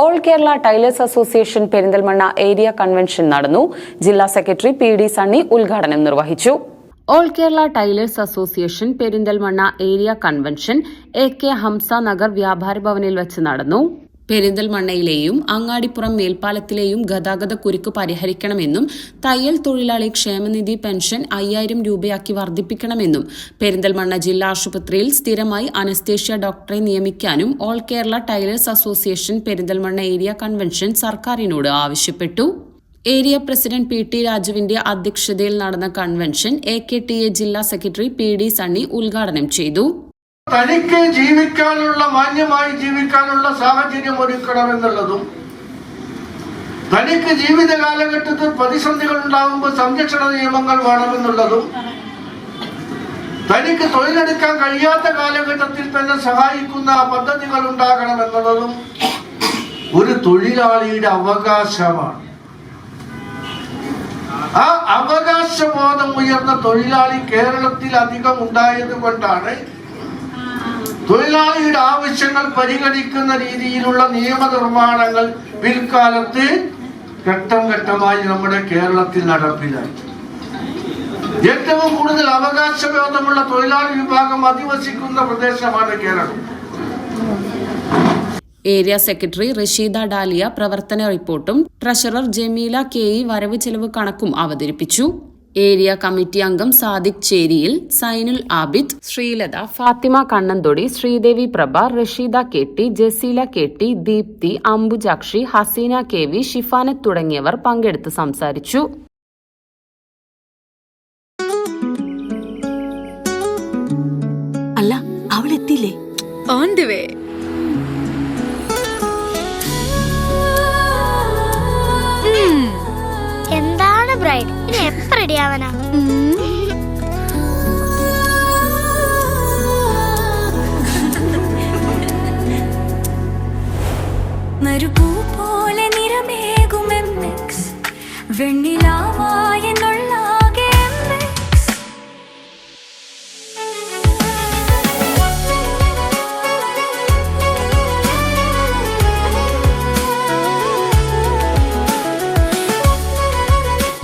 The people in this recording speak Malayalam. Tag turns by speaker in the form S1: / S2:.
S1: All Kerala tailors association Perinthalmanna area convention നടന്നു. ജില്ലാ സെക്രട്ടറി പി ഡി സണ്ണി ഉദ്ഘാടനം നിർവഹിച്ചു. All Kerala tailors association Perinthalmanna area convention A K Hamsa Nagar വ്യാപാര ഭവനിൽ വെച്ച് നടന്നു. പെരിന്തൽമണ്ണയിലെയും അങ്ങാടിപ്പുറം മേൽപ്പാലത്തിലെയും ഗതാഗത കുരുക്ക് പരിഹരിക്കണമെന്നും തയ്യൽ തൊഴിലാളി ക്ഷേമനിധി പെൻഷൻ അയ്യായിരം രൂപയാക്കി വർദ്ധിപ്പിക്കണമെന്നും പെരിന്തൽമണ്ണ ജില്ലാ ആശുപത്രിയിൽ സ്ഥിരമായി അനസ്തേഷ്യ ഡോക്ടറെ നിയമിക്കാനും all Kerala tailors association Perinthalmanna area convention സർക്കാരിനോട് ആവശ്യപ്പെട്ടു. ഏരിയ പ്രസിഡന്റ് പി ടി രാജുവിന്റെ അധ്യക്ഷതയിൽ നടന്ന convention A K T A ജില്ലാ സെക്രട്ടറി പി ഡി സണ്ണി ഉദ്ഘാടനം ചെയ്തു.
S2: തനിക്ക് ജീവിക്കാനുള്ള മാന്യമായി ജീവിക്കാനുള്ള സാഹചര്യം ഒരുക്കണം എന്നുള്ളതും തനിക്ക് ജീവിത കാലഘട്ടത്തിൽ പ്രതിസന്ധികൾ ഉണ്ടാകുമ്പോൾ സംരക്ഷണ നിയമങ്ങൾ വേണമെന്നുള്ളതും തനിക്ക് തൊഴിലെടുക്കാൻ കഴിയാത്ത കാലഘട്ടത്തിൽ തന്നെ സഹായിക്കുന്ന പദ്ധതികൾ ഉണ്ടാകണം എന്നുള്ളതും ഒരു തൊഴിലാളിയുടെ അവകാശമാണ്. ആ അവകാശബോധം ഉയർന്ന തൊഴിലാളി കേരളത്തിൽ അധികം ഉണ്ടായത് കൊണ്ടാണ് തൊഴിലാളിയുടെ ആവശ്യങ്ങൾ പരിഗണിക്കുന്ന രീതിയിലുള്ള നിയമനിർമ്മാണങ്ങൾ പിൽക്കാലത്ത് ഘട്ടം ഘട്ടമായി നമ്മുടെ കേരളത്തിൽ നടപ്പിലായി. ഏറ്റവും കൂടുതൽ അവകാശബോധമുള്ള തൊഴിലാളി വിഭാഗം അധിവസിക്കുന്ന പ്രദേശമാണ് കേരളം.
S1: ഏരിയ സെക്രട്ടറി റഷീദ ഡാലിയ പ്രവർത്തന റിപ്പോർട്ടും ട്രഷറർ ജമീല കെ ഇ വരവ് ചെലവ് കണക്കും അവതരിപ്പിച്ചു. ഏരിയ കമ്മിറ്റി അംഗം Sadiq ചേരിയിൽ Zainul Abid Sreelatha Fathima Kannanthodi Sreedevi Prabha Rasheeda K T Jaseela K T Deepthi Ambujakshi Haseena K V Shifanath തുടങ്ങിയവർ പങ്കെടുത്ത് സംസാരിച്ചു.
S3: അല്ല അവൾ എത്തിയില്ലേ
S4: ഓൺ ദി വേ
S5: ഇനി എപ്പ